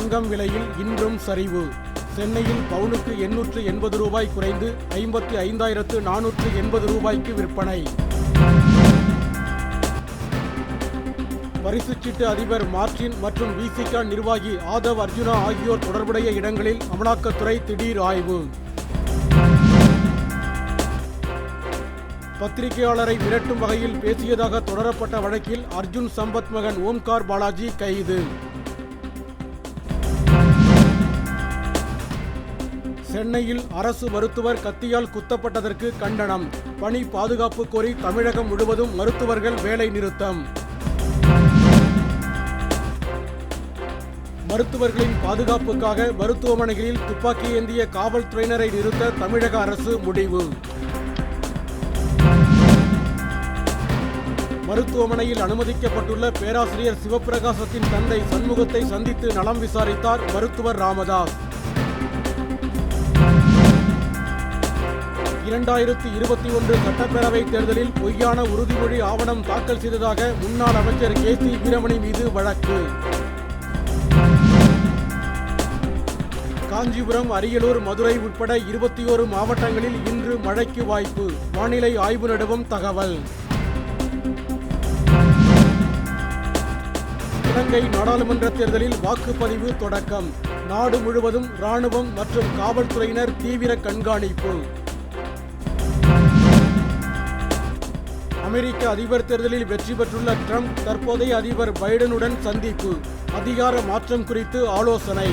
தங்கம் விலையில் இன்றும் சரிவு. சென்னையில் பவுனுக்கு எண்ணூற்று எண்பது ரூபாய் குறைந்து ஐம்பத்தி ஐந்தாயிரத்து நானூற்று எண்பது ரூபாய்க்கு விற்பனை. பரிசுச்சீட்டு அதிபர் மார்டின் மற்றும் விசிகா நிர்வாகி ஆதவ் அர்ஜுனா ஆகியோர் தொடர்புடைய இடங்களில் அமலாக்கத்துறை திடீர் ஆய்வு. பத்திரிகையாளரை மிரட்டும் வகையில் பேசியதாக தொடரப்பட்ட வழக்கில் அர்ஜுன் சம்பத் மகன் ஓம்கார் பாலாஜி கைது. சென்னையில் அரசு மருத்துவர் கத்தியால் குத்தப்பட்டதற்கு கண்டனம். பணி பாதுகாப்பு கோரி தமிழகம் முழுவதும் மருத்துவர்கள் வேலை நிறுத்தம். மருத்துவர்களின் பாதுகாப்புக்காக மருத்துவமனைகளில் துப்பாக்கி ஏந்திய காவல்துறையினரை நிறுத்த தமிழக அரசு முடிவு. மருத்துவமனையில் அனுமதிக்கப்பட்டுள்ள பேராசிரியர் சிவப்பிரகாசத்தின் தந்தை சண்முகத்தை சந்தித்து நலம் விசாரித்தார் மருத்துவர் ராமதாஸ். இரண்டாயிரத்தி இருபத்தி ஒன்று சட்டப்பேரவை தேர்தலில் பொய்யான உறுதிமொழி ஆவணம் தாக்கல் செய்ததாக முன்னாள் அமைச்சர் கே சி வீரமணி மீது வழக்கு. காஞ்சிபுரம் அரியலூர் மதுரை உட்பட இருபத்தி ஓரு மாவட்டங்களில் இன்று மழைக்கு வாய்ப்பு. வானிலை ஆய்வு நடுவம் தகவல். இலங்கை நாடாளுமன்ற தேர்தலில் வாக்குப்பதிவு தொடக்கம். நாடு முழுவதும் ராணுவம் மற்றும் காவல்துறையினர் தீவிர கண்காணிப்பு. அமெரிக்க அதிபர் தேர்தலில் வெற்றி பெற்றுள்ள ட்ரம்ப் தற்போதைய அதிபர் பைடனுடன் சந்திப்பு. அதிகார மாற்றம் குறித்து ஆலோசனை.